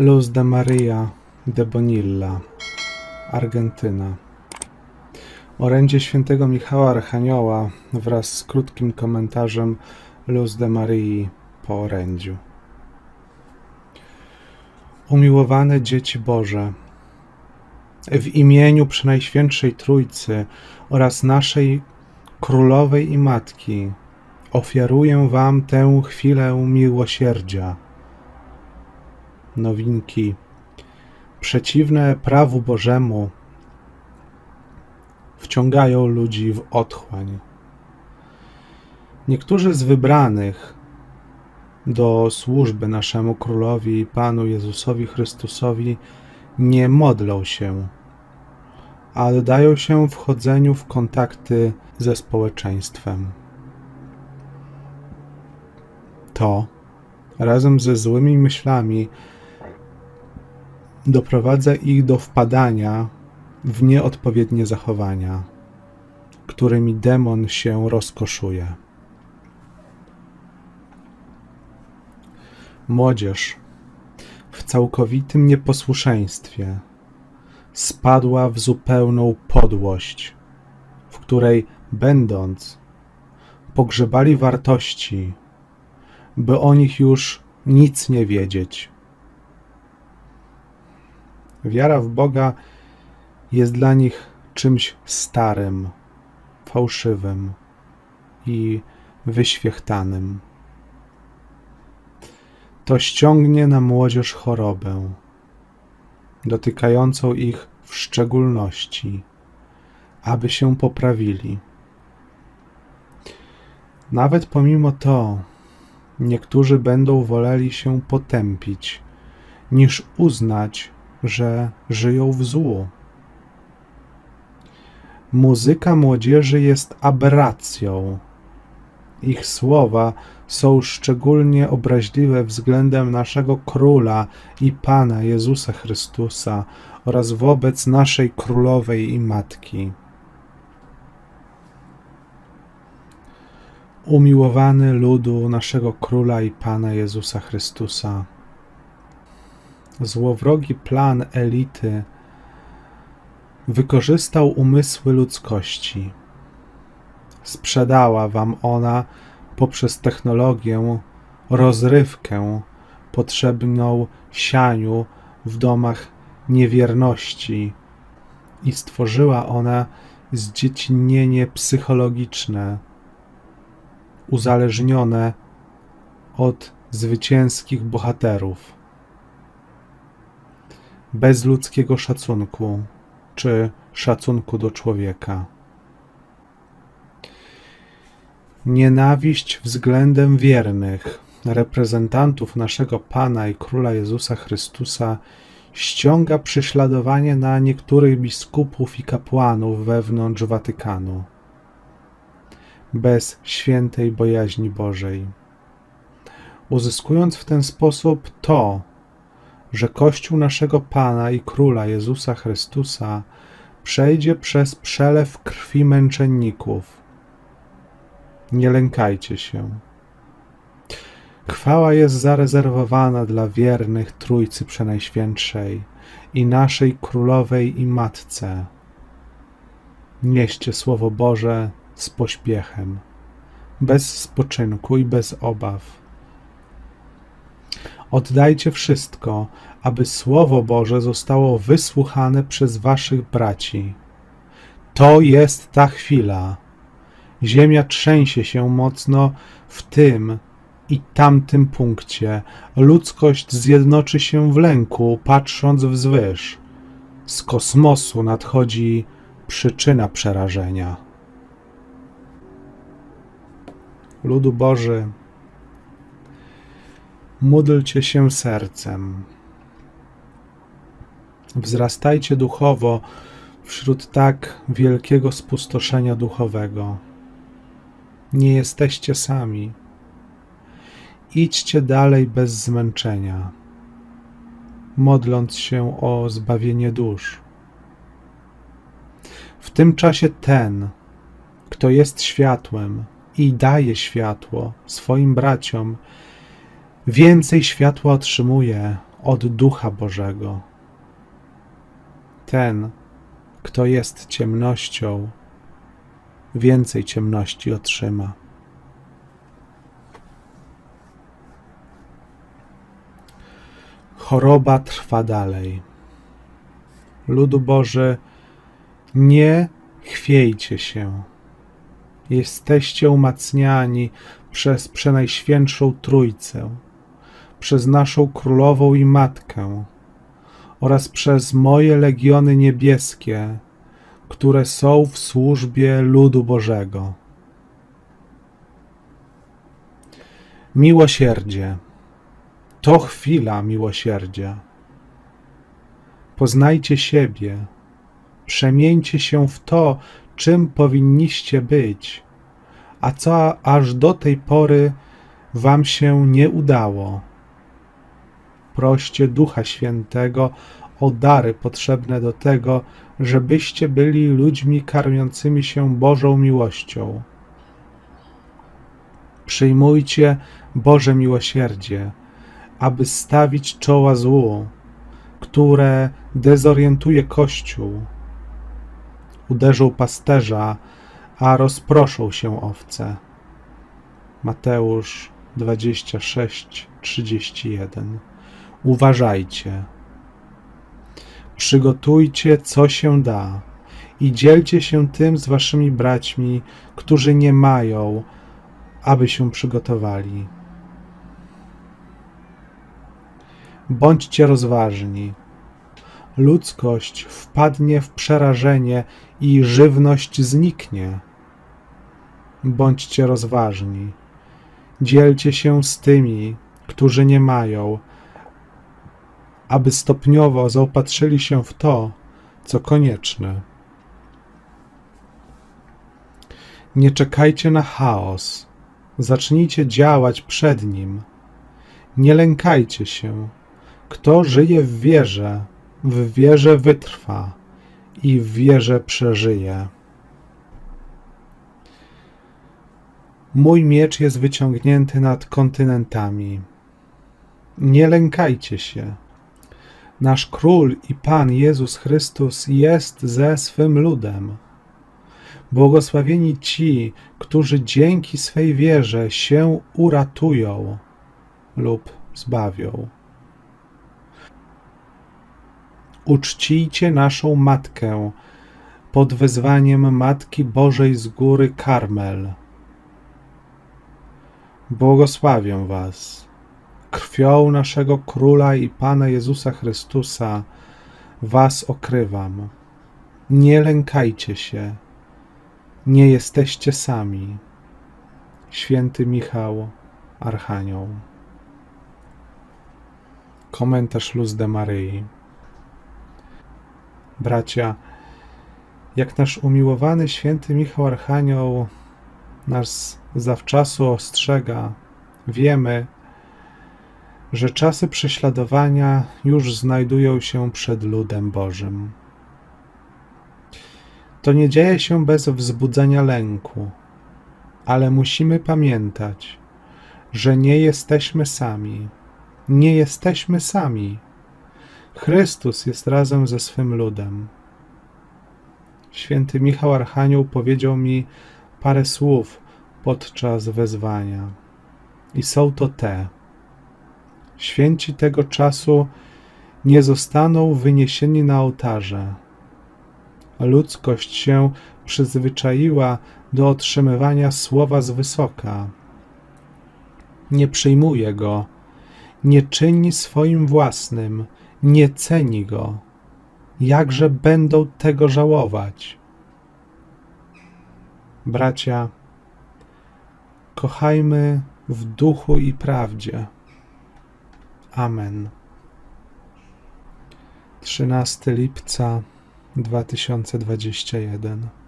Luz de Maria de Bonilla, Argentyna. Orędzie świętego Michała Archanioła wraz z krótkim komentarzem Luz de Marii po orędziu. Umiłowane dzieci Boże, w imieniu Przenajświętszej Trójcy oraz naszej Królowej i Matki ofiaruję Wam tę chwilę miłosierdzia. Nowinki przeciwne prawu Bożemu wciągają ludzi w otchłań. Niektórzy z wybranych do służby naszemu Królowi Panu Jezusowi Chrystusowi nie modlą się, a oddają się wchodzeniu w kontakty ze społeczeństwem. To razem ze złymi myślami doprowadza ich do wpadania w nieodpowiednie zachowania, którymi demon się rozkoszuje. Młodzież w całkowitym nieposłuszeństwie spadła w zupełną podłość, w której będąc pogrzebali wartości, by o nich już nic nie wiedzieć. Wiara w Boga jest dla nich czymś starym, fałszywym i wyświechtanym. To ściągnie na młodzież chorobę, dotykającą ich w szczególności, aby się poprawili. Nawet pomimo to, niektórzy będą woleli się potępić, niż uznać, że żyją w złu. Muzyka młodzieży jest aberracją. Ich słowa są szczególnie obraźliwe względem naszego Króla i Pana Jezusa Chrystusa oraz wobec naszej Królowej i Matki. Umiłowany ludu naszego Króla i Pana Jezusa Chrystusa. Złowrogi plan elity wykorzystał umysły ludzkości. Sprzedała wam ona poprzez technologię rozrywkę potrzebną sianiu w domach niewierności i stworzyła ona zdziecinnienie psychologiczne, uzależnione od zwycięskich bohaterów bez ludzkiego szacunku czy szacunku do człowieka. Nienawiść względem wiernych, reprezentantów naszego Pana i Króla Jezusa Chrystusa, ściąga prześladowanie na niektórych biskupów i kapłanów wewnątrz Watykanu, bez świętej bojaźni Bożej. Uzyskując w ten sposób to, że Kościół naszego Pana i Króla Jezusa Chrystusa przejdzie przez przelew krwi męczenników. Nie lękajcie się. Chwała jest zarezerwowana dla wiernych Trójcy Przenajświętszej i naszej Królowej i Matce. Nieście Słowo Boże z pośpiechem, bez spoczynku i bez obaw Oddajcie wszystko, aby Słowo Boże zostało wysłuchane przez waszych braci. To jest ta chwila. Ziemia trzęsie się mocno w tym i tamtym punkcie. Ludzkość zjednoczy się w lęku, patrząc wzwyż. Z kosmosu nadchodzi przyczyna przerażenia. Ludu Boży, Módlcie się sercem. Wzrastajcie duchowo wśród tak wielkiego spustoszenia duchowego. Nie jesteście sami. Idźcie dalej bez zmęczenia, modląc się o zbawienie dusz. W tym czasie ten, kto jest światłem i daje światło swoim braciom, więcej światła otrzymuje od Ducha Bożego. Ten, kto jest ciemnością, więcej ciemności otrzyma. Choroba trwa dalej. Ludu Boży, nie chwiejcie się. Jesteście umacniani przez Przenajświętszą Trójcę, przez naszą Królową i Matkę oraz przez moje legiony niebieskie, które są w służbie ludu Bożego. Miłosierdzie to chwila miłosierdzia. Poznajcie siebie, przemieńcie się w to, czym powinniście być, a co aż do tej pory wam się nie udało. Proście Ducha Świętego o dary potrzebne do tego, żebyście byli ludźmi karmiącymi się Bożą miłością. Przyjmujcie Boże miłosierdzie, aby stawić czoła złu, które dezorientuje Kościół. Uderzą pasterza, a rozproszą się owce. Mateusz 26:31. Uważajcie. Przygotujcie, co się da, i dzielcie się tym z waszymi braćmi, którzy nie mają, aby się przygotowali. Bądźcie rozważni. Ludzkość wpadnie w przerażenie i żywność zniknie. Bądźcie rozważni. Dzielcie się z tymi, którzy nie mają, aby stopniowo zaopatrzyli się w to, co konieczne. Nie czekajcie na chaos. Zacznijcie działać przed nim. Nie lękajcie się. Kto żyje w wierze, w wierze wytrwa i w wierze przeżyje. Mój miecz jest wyciągnięty nad kontynentami. Nie lękajcie się. Nasz Król i Pan Jezus Chrystus jest ze swym ludem. Błogosławieni ci, którzy dzięki swej wierze się uratują lub zbawią. Uczcijcie naszą Matkę pod wezwaniem Matki Bożej z góry Karmel. Błogosławię Was krwią naszego Króla i Pana Jezusa Chrystusa Was okrywam. Nie lękajcie się, nie jesteście sami. Święty Michał, Archanioł. Komentarz Luz de Maryi. jak nasz umiłowany święty Michał Archanioł nas zawczasu ostrzega, wiemy, że czasy prześladowania już znajdują się przed ludem Bożym. To nie dzieje się bez wzbudzenia lęku, ale musimy pamiętać, że nie jesteśmy sami. Nie jesteśmy sami. Chrystus jest razem ze swym ludem. Święty Michał Archanioł powiedział mi parę słów podczas wezwania, i są to te. Święci tego czasu nie zostaną wyniesieni na ołtarze. Ludzkość się przyzwyczaiła do otrzymywania słowa z wysoka. Nie przyjmuje go, nie czyni swoim własnym, nie ceni go. Jakże będą tego żałować? Bracia, kochajmy w duchu i prawdzie. Amen. 13 lipca 2021